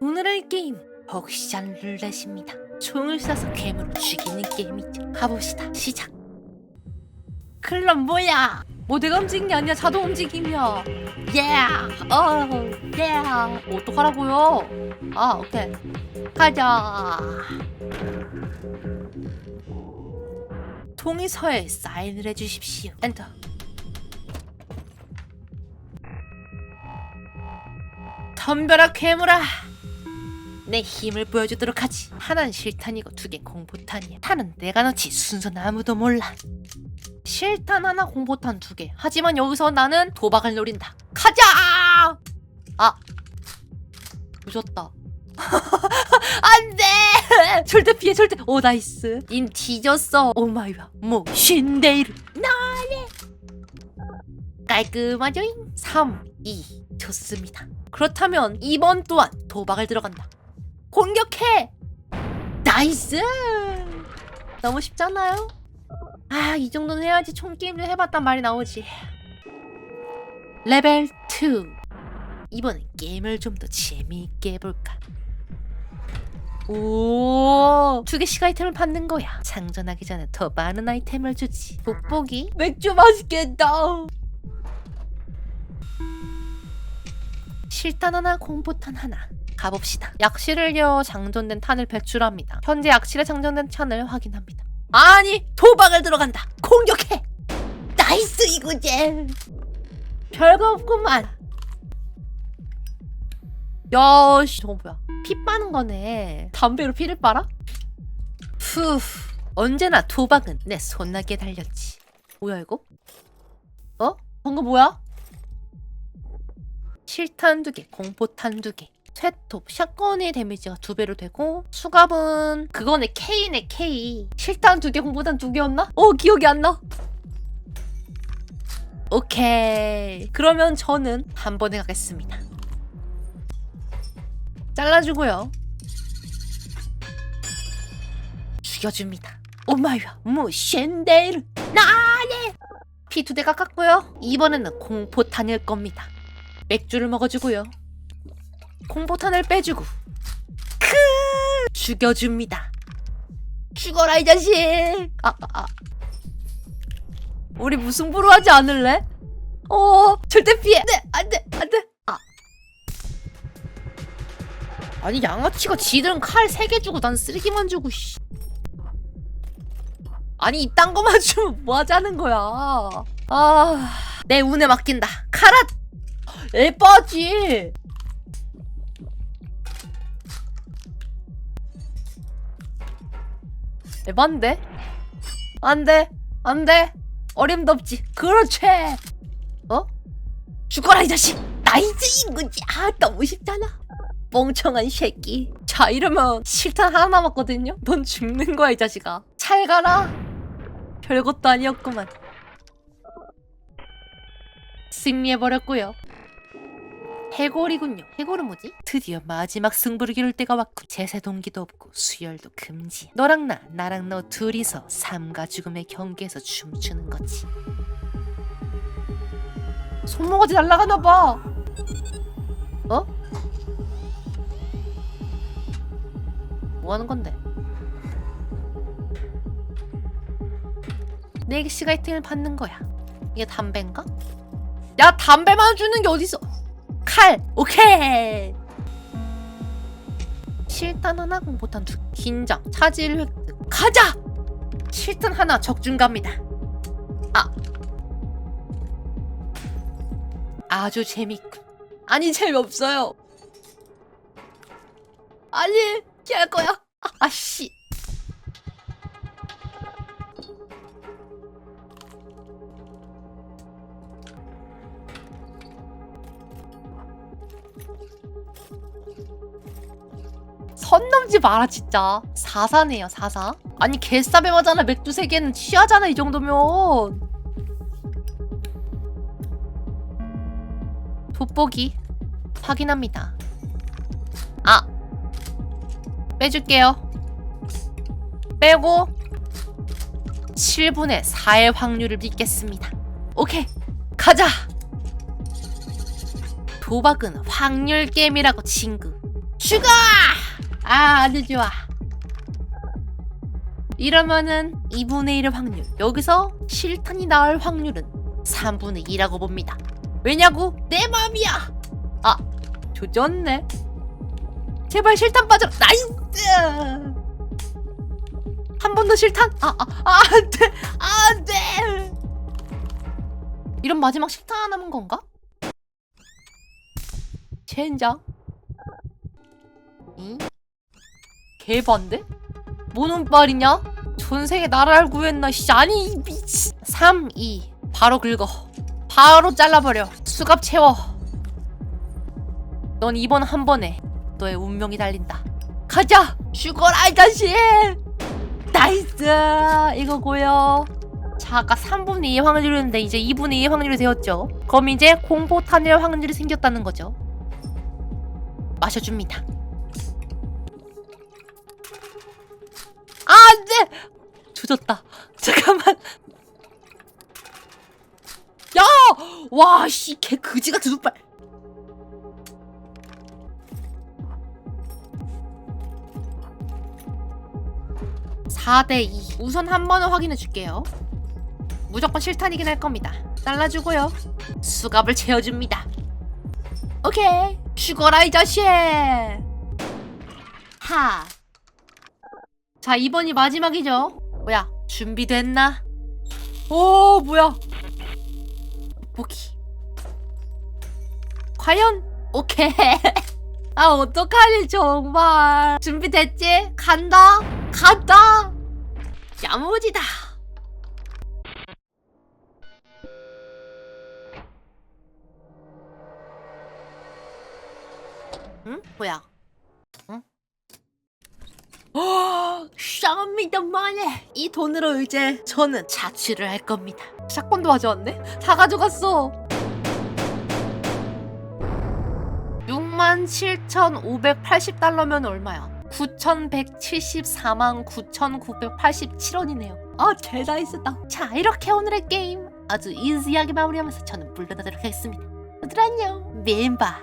오늘의 게임 벅시잔 룰렛입니다. 총을 쏴서 괴물을 죽이는 게임이죠. 가봅시다. 시작. 클럽 뭐야? 뭐 내가 움직이는 게 아니야. 자동 움직임이야. 예. 어. 예. 어떡하라고요? 아, 오케이. 가자. 동의서에 사인을 해주십시오. 엔터. 덤벼라 괴물아. 내 힘을 보여주도록 하지. 하나는 실탄이고 두 개 공포탄이야. 탄은 내가 넣지 순서는 아무도 몰라. 실탄 하나 공포탄 두 개. 하지만 여기서 나는 도박을 노린다. 가자! 아, 부셨다. 안돼! 절대 피해 절대. 오 나이스. 인 뒤졌어. 오 마이와 뭐 신데이르 나래. 깔끔하죠잉? 3, 2 좋습니다. 그렇다면 이번 또한 도박을 들어간다. 공격해! 나이스! 너무 쉽잖아요? 아, 이 정도는 해야지 총게임 좀 해봤단 말이 나오지. 레벨 2. 이번엔 게임을 좀 더 재미있게 해볼까. 오, 두 개씩 아이템을 받는 거야. 장전하기 전에 더 많은 아이템을 주지. 돋보기? 맥주 맛있겠다. 실탄 하나, 공포탄 하나. 가봅시다. 약실을요 장전된 탄을 배출합니다. 현재 약실에 장전된 탄을 확인합니다. 아니 도박을 들어간다. 공격해. 나이스 이거지. 별거 없구만. 야씨 저거 뭐야? 피 빠는 거네. 담배로 피를 빨아? 후 언제나 도박은 내 손나게 달렸지. 뭐야 이거? 어? 방금 뭐야? 실탄 두 개, 공포탄 두 개. 쇠톱, 샷건의 데미지가 두 배로 되고 수갑은 그거네 K네 K. 실탄 두 개, 공포탄 두 개였나? 어 기억이 안 나. 오케이. 그러면 저는 한 번에 가겠습니다. 잘라주고요. 죽여줍니다. 오마이와 무신데르 나네. 피 두대 깎았고요. 이번에는 공포탄일 겁니다. 맥주를 먹어주고요. 공포탄을 빼주고 크 죽여줍니다. 죽어라 이 자식. 아, 아, 아. 우리 무승부로 하지 않을래? 어 절대 피해. 네 안돼 안돼. 아. 아니 양아치가 지들은 칼 세 개 주고 난 쓰레기만 주고 씨. 아니 이딴 거만 주면 뭐 하자는 거야. 아, 내 운에 맡긴다. 카라 에빠지. 에반데? 안 돼. 안 돼. 어림도 없지. 그렇지. 어? 죽어라 이 자식. 나이스 인구지. 아 너무 쉽잖아. 멍청한 새끼. 자 이러면 실탄 하나 남았거든요. 넌 죽는 거야 이 자식아. 잘 가라. 별것도 아니었구만. 승리해버렸고요. 해골이군요. 해골은 뭐지? 드디어 마지막 승부를 기울 때가 왔고 제세 동기도 없고 수혈도 금지. 너랑 나, 나랑 너 둘이서 삶과 죽음의 경계에서 춤추는 거지. 손모가지 날아가나 봐. 어? 뭐 하는 건데? 네 개씩 아이템을 받는 거야. 이게 담배인가? 야 담배만 주는 게 어딨어? 칼. 오케이. 실탄 하나 공포탄 두 긴장 차질 획득. 가자! 실탄 하나 적중 갑니다. 아. 아주 재밌군. 아니 재미없어요. 아니 피할 거야. 아, 아씨 선 넘지 마라 진짜. 사사네요 사사. 아니 개싸배 맞잖아. 맥주 세 개는 취하잖아 이 정도면. 돋보기 확인합니다. 아! 빼줄게요. 빼고 7분의 4의 확률을 믿겠습니다. 오케이 가자! 도박은 확률 게임이라고 친구. 슈가 아 아주 좋아. 이러면은 2분의 1의 확률. 여기서 실탄이 나올 확률은 3분의 2라고 봅니다. 왜냐고? 내 맘이야! 아 조졌네. 제발 실탄 빠져. 나이스! 한 번 더 실탄 아아 아, 안돼! 안돼! 이런 마지막 실탄 남은 건가? 젠장? 응? 개반데? 뭔 운빨이냐? 전세계 나라를 구했나 씨. 아니 이 미치 3, 2 바로 긁어. 바로 잘라버려. 수갑 채워. 넌 이번 한 번에 너의 운명이 달린다. 가자! 슈거라 이 자식! 나이스! 이거고요. 자 아까 3분의 2의 확률이었는데 이제 2분의 2의 확률이 되었죠? 그럼 이제 공포탄일 확률이 생겼다는 거죠. 마셔줍니다 씨, 개 그지 같은 눈발. 사대 2. 우선 한 번은 확인해 줄게요. 무조건 실탄이긴 할 겁니다. 잘라주고요. 수갑을 채워줍니다. 오케이. 죽어라, 이 자식! 하. 자, 이번이 마지막이죠. 뭐야, 준비됐나? 오, 뭐야. 보기. 과연 오케이. 아 어떡하니 정말. 준비됐지? 간다. 간다. 야무지다. 응? 뭐야? 응? 어, 쌍미더만에 이 돈으로 이제 저는 자취를 할 겁니다. 샷건도 가져왔네? 다 가져갔어. 67,580달러면 얼마야? 9,174만 9,987원이네요. 아, 대단히 쓰다. 자, 이렇게 오늘의 게임 아주 이지하게 마무리하면서 저는 물러나도록 하겠습니다. 다들 안녕. 멤버